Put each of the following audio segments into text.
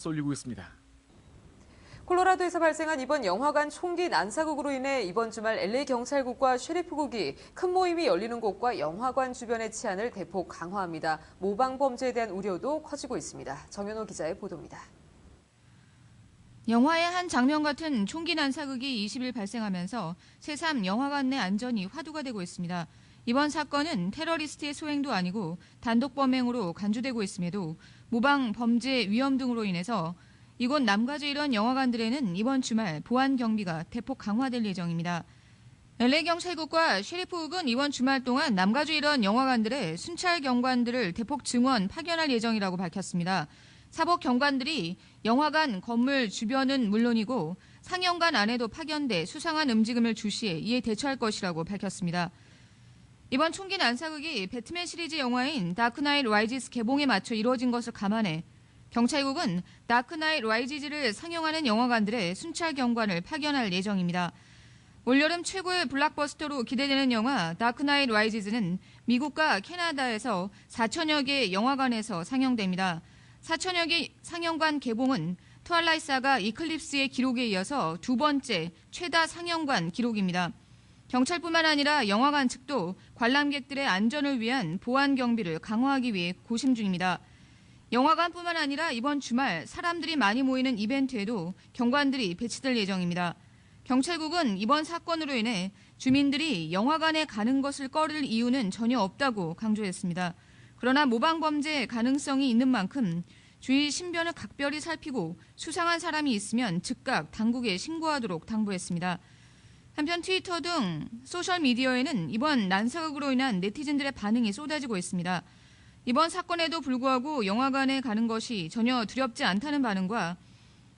쏠리고 있습니다. 콜로라도에서 발생한 이번 영화관 총기 난사극으로 인해 이번 주말 LA 경찰국과 쉐리프국이 큰 모임이 열리는 곳과 영화관 주변의 치안을 대폭 강화합니다. 모방 범죄에 대한 우려도 커지고 있습니다. 정현호 기자의 보도입니다. 영화의 한 장면 같은 총기 난사극이 20일 발생하면서 새삼 영화관 내 안전이 화두가 되고 있습니다. 이번 사건은 테러리스트의 소행도 아니고 단독 범행으로 간주되고 있음에도 모방 범죄 위험 등으로 인해서 이곳 남가주 일원 영화관들에는 이번 주말 보안 경비가 대폭 강화될 예정입니다. LA 경찰국과 셰리프국은 이번 주말 동안 남가주 일원 영화관들의 순찰 경관들을 대폭 증원 파견할 예정이라고 밝혔습니다. 사복 경관들이 영화관 건물 주변은 물론이고 상영관 안에도 파견돼 수상한 움직임을 주시해 이에 대처할 것이라고 밝혔습니다. 이번 총기 난사극이 배트맨 시리즈 영화인 다크나잇 라이지스 개봉에 맞춰 이루어진 것을 감안해 경찰국은 다크나잇 라이지즈를 상영하는 영화관들의 순찰 경관을 파견할 예정입니다. 올여름 최고의 블락버스터로 기대되는 영화 다크나잇 라이지즈는 미국과 캐나다에서 4천여 개 영화관에서 상영됩니다. 4천여 개 상영관 개봉은 트와일라이사가 이클립스의 기록에 이어서 두 번째 최다 상영관 기록입니다. 경찰뿐만 아니라 영화관 측도 관람객들의 안전을 위한 보안 경비를 강화하기 위해 고심 중입니다. 영화관뿐만 아니라 이번 주말 사람들이 많이 모이는 이벤트에도 경관들이 배치될 예정입니다. 경찰국은 이번 사건으로 인해 주민들이 영화관에 가는 것을 꺼릴 이유는 전혀 없다고 강조했습니다. 그러나 모방범죄 가능성이 있는 만큼 주의 신변을 각별히 살피고 수상한 사람이 있으면 즉각 당국에 신고하도록 당부했습니다. 한편 트위터 등 소셜미디어에는 이번 난사극으로 인한 네티즌들의 반응이 쏟아지고 있습니다. 이번 사건에도 불구하고 영화관에 가는 것이 전혀 두렵지 않다는 반응과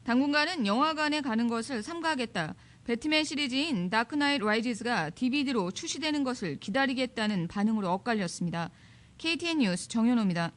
당분간은 영화관에 가는 것을 삼가하겠다. 배트맨 시리즈인 다크나잇 라이지스가 DVD로 출시되는 것을 기다리겠다는 반응으로 엇갈렸습니다. KTN 뉴스 정현호입니다.